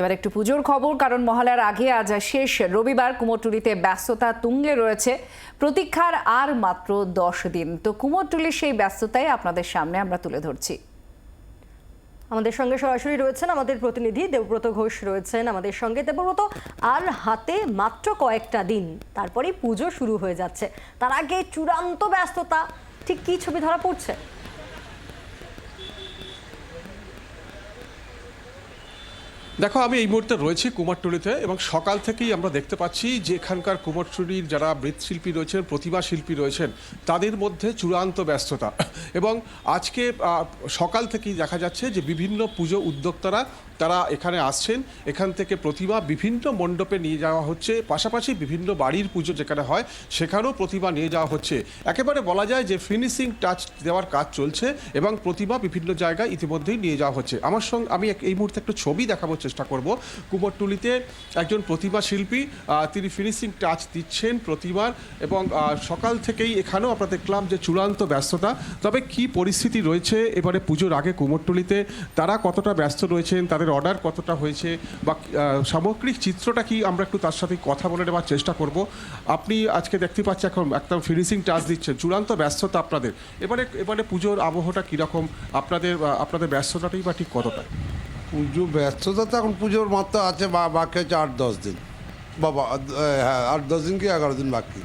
এবার একটু পুজোর খবর, কারণ মহালয়ার আগে আজ শেষ। রবিবার কুমোরটুলিতে ব্যস্ততা তুঙ্গে রয়েছে। প্রতীক্ষার আর মাত্র দশ দিন। তো কুমোরটুলির সেই ব্যস্ততাই আপনাদের সামনে আমরা তুলে ধরছি। আমাদের সঙ্গে সরাসরি রয়েছেন আমাদের প্রতিনিধি দেবব্রত ঘোষ রয়েছেন আমাদের সঙ্গে। দেবব্রত, আর হাতে মাত্র কয়েকটা দিন, তারপরেই পুজো শুরু হয়ে যাচ্ছে। তার আগে চূড়ান্ত ব্যস্ততা, ঠিক কি ছবি ধরা পড়ছে? দেখো, আমি এই মুহূর্তে রয়েছি কুমারটুলিতে এবং সকাল থেকেই আমরা দেখতে পাচ্ছি যে এখানকার কুমারটুলির যারা মৃৎশিল্পী রয়েছেন প্রতিভা শিল্পী রয়েছেন, তাদের মধ্যে চূড়ান্ত ব্যস্ততা। এবং আজকে সকাল থেকেই দেখা যাচ্ছে যে বিভিন্ন পুজো উদ্যোক্তারা তারা এখানে আসছেন। এখান থেকে প্রতিমা বিভিন্ন মণ্ডপে নিয়ে যাওয়া হচ্ছে। পাশাপাশি বিভিন্ন বাড়ির পুজো যেখানে হয়, সেখানেও প্রতিমা নিয়ে যাওয়া হচ্ছে। একেবারে বলা যায় যে ফিনিশিং টাচ দেওয়ার কাজ চলছে এবং প্রতিমা বিভিন্ন জায়গায় ইতিমধ্যেই নিয়ে যাওয়া হচ্ছে। আমার সঙ্গে, আমি এই মুহূর্তে একটু ছবি দেখাবার চেষ্টা করব। কুমোরটুলিতে একজন প্রতিমা শিল্পী তিনি ফিনিশিং টাচ দিচ্ছেন প্রতিমার এবং সকাল থেকেই এখানেও আমরা দেখলাম যে চূড়ান্ত ব্যস্ততা, তবে কি পরিস্থিতি রয়েছে? এবারে পুজোর আগে কুমোরটুলিতে তারা কতটা ব্যস্ত রয়েছেন? তাদের অর্ডার কতটা হয়েছে? বা সামগ্রিক চিত্রটা কি? আমরা একটু তার সাথে কথা বলে নেওয়ার চেষ্টা করব। আপনি আজকে দেখতে পাচ্ছি এখন একদম ফিনিশিং টাচ দিচ্ছেন। চূড়ান্ত ব্যস্ততা আপনাদের। এবারে এবারে পুজোর আবহটা কীরকম? আপনাদের আপনাদের ব্যস্ততাটাই বা ঠিক কতটা? পুজো ব্যস্ততা তো এখন পুজোর মাত্র আছে, বা বাকি হচ্ছে আট দশ দিন। বাবা হ্যাঁ আট দশ দিন কি এগারো দিন বাকি?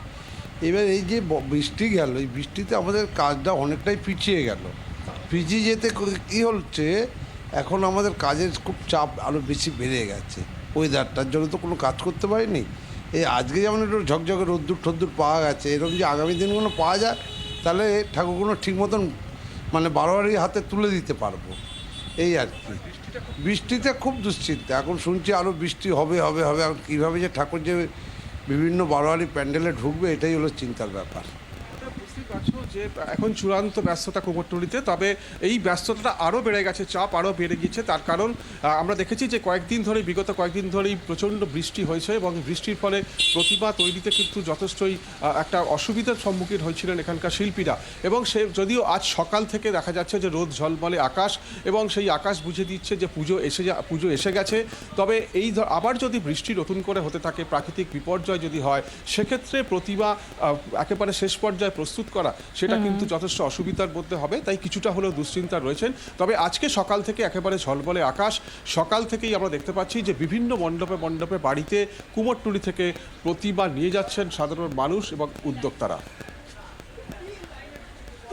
এবার এই যে বৃষ্টি গেল, এই বৃষ্টিতে আমাদের কাজটা অনেকটাই পিছিয়ে গেল। পিছিয়ে যেতে কী হচ্ছে, এখন আমাদের কাজের খুব চাপ আরও বেশি বেড়ে গেছে। ওয়েদারটার জন্য তো কোনো কাজ করতে পারিনি। এই আজকে যেমন একটু ঝকঝকে রোদ্দুর ঠোদ্দুর পাওয়া গেছে, এরকম যে আগামী দিনগুলো পাওয়া যায়, তাহলে ঠাকুরগুলো ঠিক মতন মানে বারোয়ারি হাতে তুলে দিতে পারব। এই আর কি। বৃষ্টিতে খুব দুশ্চিন্তা। এখন শুনছি আরও বৃষ্টি হবে হবে হবে। এখন কীভাবে যে ঠাকুর যে বিভিন্ন বারোয়ারি প্যান্ডেলে ঢুকবে, এটাই হলো চিন্তার ব্যাপার। যে এখন চূড়ান্ত ব্যস্ততা কুমোরটুলিতে, তবে এই ব্যস্ততাটা আরও বেড়ে গেছে, চাপ আরও বেড়ে গিয়েছে। তার কারণ আমরা দেখেছি যে কয়েকদিন ধরে বিগত কয়েকদিন ধরেই প্রচণ্ড বৃষ্টি হয়েছে এবং বৃষ্টির ফলে প্রতিমা তৈরিতে কিন্তু যথেষ্টই একটা অসুবিধার সম্মুখীন হয়েছিলেন এখানকার শিল্পীরা। এবং সে যদিও আজ সকাল থেকে দেখা যাচ্ছে যে রোদ ঝলমলে আকাশ এবং সেই আকাশ বুঝে দিচ্ছে যে পুজো এসে পুজো এসে গেছে। তবে এই আবার যদি বৃষ্টি নতুন করে হতে থাকে, প্রাকৃতিক বিপর্যয় যদি হয়, সেক্ষেত্রে প্রতিমা একেবারে শেষ পর্যায়ে প্রস্তুত করা সেটা কিন্তু যথেষ্ট অসুবিধার মধ্যে হবে তাই কিছুটা হলেও দুশ্চিন্তা রয়েছেন। তবে আজকে সকাল থেকে একেবারে ঝলমলে আকাশ। সকাল থেকেই আমরা দেখতে পাচ্ছি যে বিভিন্ন মণ্ডপে মণ্ডপে বাড়িতে কুমোরটুলি থেকে প্রতিমা নিয়ে যাচ্ছেন সাধারণ মানুষ এবং উদ্যোক্তারা।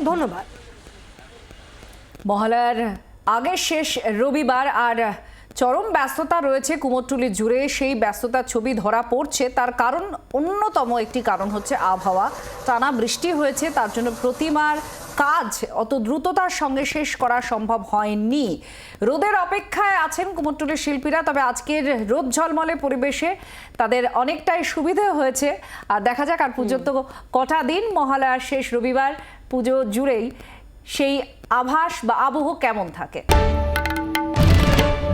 ধন্যবাদ। মহালয়ার আগে শেষ রবিবার আর চরম ব্যস্ততা রয়েছে কুমোরটুলি জুড়ে। সেই ব্যস্ততার ছবি ধরা পড়ছে। তার কারণ অন্যতম একটি কারণ হচ্ছে আবহাওয়া। টানা বৃষ্টি হয়েছে, তার জন্য প্রতিমার কাজ অত দ্রুততার সঙ্গে শেষ করা সম্ভব হয়নি। রোদের অপেক্ষায় আছেন কুমোরটুলির শিল্পীরা, তবে আজকের রোদ ঝলমলে পরিবেশে তাদের অনেকটাই সুবিধে হয়েছে। আর দেখা যাক, আর পুজোর তো কটা দিন, মহালয়ার শেষ রবিবার, পুজো জুড়েই সেই আভাস বা আবহ কেমন থাকে?